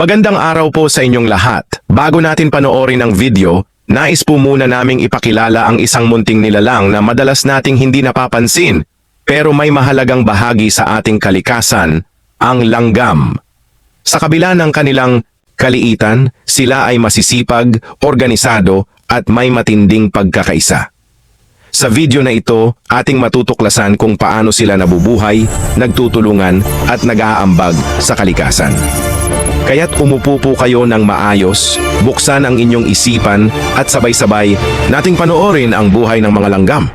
Magandang araw po sa inyong lahat. Bago natin panoorin ang video, nais po muna naming ipakilala ang isang munting nilalang na madalas nating hindi napapansin, pero may mahalagang bahagi sa ating kalikasan, ang langgam. Sa kabila ng kanilang kaliitan, sila ay masisipag, organisado, at may matinding pagkakaisa. Sa video na ito, ating matutuklasan kung paano sila nabubuhay, nagtutulungan, at nag-aambag sa kalikasan. Kaya't umupo po kayo ng maayos, buksan ang inyong isipan at sabay-sabay nating panoorin ang buhay ng mga langgam.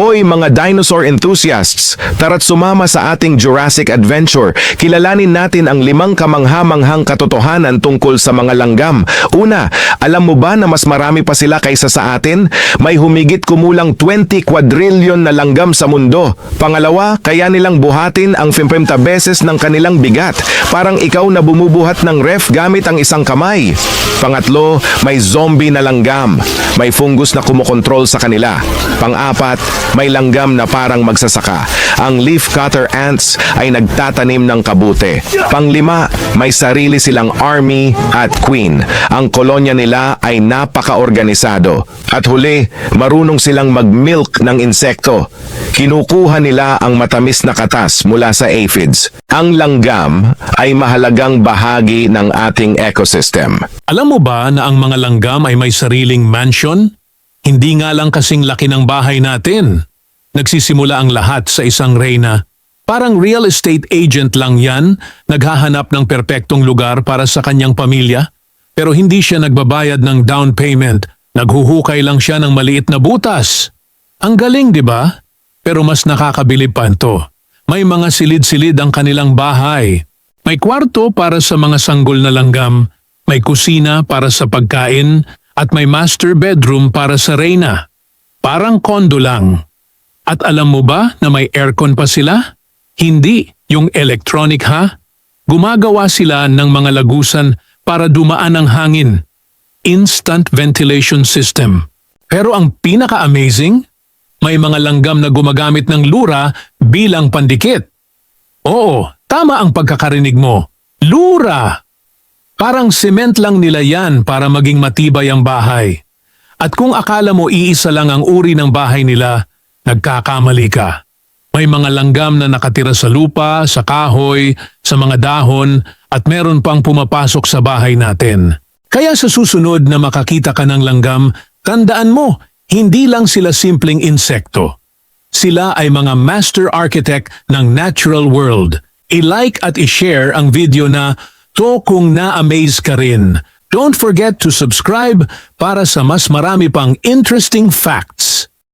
Hoy mga dinosaur enthusiasts! Tara't sumama sa ating Jurassic Adventure. Kilalanin natin ang limang kamangha-manghang katotohanan tungkol sa mga langgam. Una, alam mo ba na mas marami pa sila kaysa sa atin? May humigit kumulang 20 quadrillion na langgam sa mundo. Pangalawa, kaya nilang buhatin ang 50 beses ng kanilang bigat. Parang ikaw na bumubuhat ng ref gamit ang isang kamay. Pangatlo, may zombie na langgam. May fungus na kumokontrol sa kanila. Pang-apat, may langgam na parang magsasaka. Ang leaf cutter ants ay nagtatanim ng kabute. Panglima, may sarili silang army at queen. Ang kolonya nila ay napaka-organisado. At huli, marunong silang mag-milk ng insekto. Kinukuha nila ang matamis na katas mula sa aphids. Ang langgam ay mahalagang bahagi ng ating ecosystem. Alam mo ba na ang mga langgam ay may sariling mansion? Hindi nga lang kasing laki ng bahay natin. Nagsisimula ang lahat sa isang reyna. Parang real estate agent lang yan, naghahanap ng perpektong lugar para sa kanyang pamilya. Pero hindi siya nagbabayad ng down payment, naghuhukay lang siya ng maliit na butas. Ang galing, di ba? Pero mas nakakabilib pa ito. May mga silid-silid ang kanilang bahay. May kwarto para sa mga sanggol na langgam, may kusina para sa pagkain, at may master bedroom para sa reyna. Parang kondo lang. At alam mo ba na may aircon pa sila? Hindi, yung electronic ha? Gumagawa sila ng mga lagusan para dumaan ang hangin. Instant ventilation system. Pero ang pinaka-amazing, may mga langgam na gumagamit ng lura bilang pandikit. Oo, tama ang pagkakarinig mo. Lura! Parang cement lang nila yan para maging matibay ang bahay. At kung akala mo iisa lang ang uri ng bahay nila, nagkakamali ka. May mga langgam na nakatira sa lupa, sa kahoy, sa mga dahon, at meron pang pumapasok sa bahay natin. Kaya sa susunod na makakita ka ng langgam, tandaan mo, hindi lang sila simpleng insekto. Sila ay mga master architect ng natural world. I-like at i-share ang video na to kung na-amaze ka rin. Don't forget to subscribe para sa mas marami pang interesting facts.